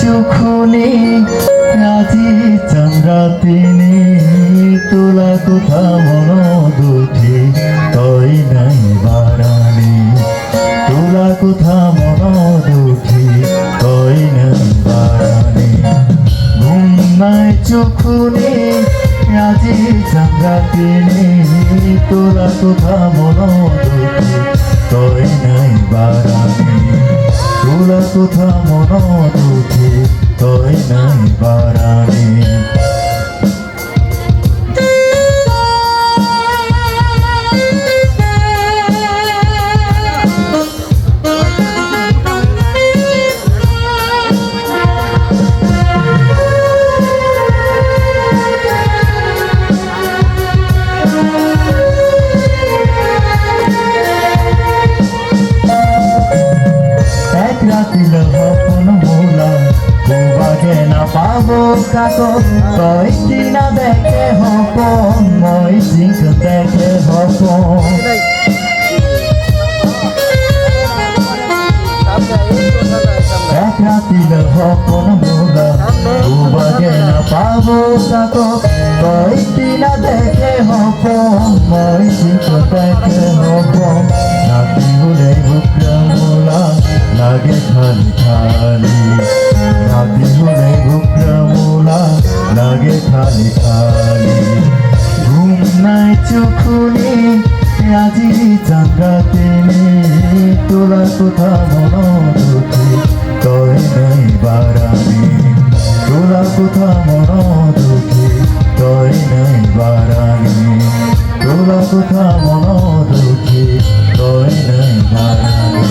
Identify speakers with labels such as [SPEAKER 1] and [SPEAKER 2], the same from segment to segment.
[SPEAKER 1] চোখনে আজি চন্দ্রা তিনি তোলা কোথা মন দুঠি তই নাই বারানি তোলা কোথা মন দুঠি তই নাই বারানি ঘুম নাই চোখনে আজি চন্দ্রা তিনি তোলা কোথা মন দুঠি তই নাই বারানি তোলা কোথা মন দুঠি তই নাই বারানি কাকো কয়েকটি না দেখে হপন মই সিংহ দেখে হপন এক রাতিল হপন মোলা বাজে না পাবো কাকো কয়েকটি না দেখে হপন মই সিংহ দেখে হপন নাতি হলে বুকরা মোলা লাগে খালি খালি নাতি হলে খালি ঘুম নাই চোখুনি আজি তেনে তোলা কোথা মন তই নাই বারানি তোলা কোথা মন তই নাই বারানি তোলা কোথা মন তই নাই বারানি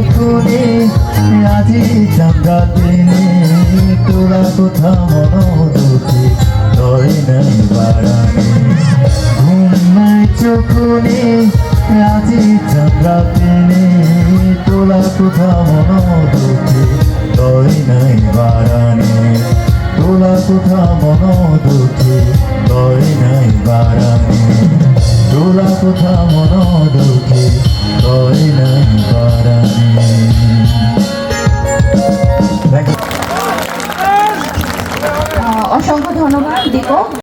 [SPEAKER 1] চোখুনি আজি চাঙ্গা তিনি তোরা কোথা মন দুঃখী তই নাই বাড়ানি। ঘুম নাই চোখুনি আজি চাঙ্গা তিনি তোলা কোথা মন দুঃখী তই নাই বাড়ানি। তোলা কোথা মন দুঃখী তই নাই বাড়ানি। তোলা কোথা মন দুঃখী কয় নাই বাড়ানি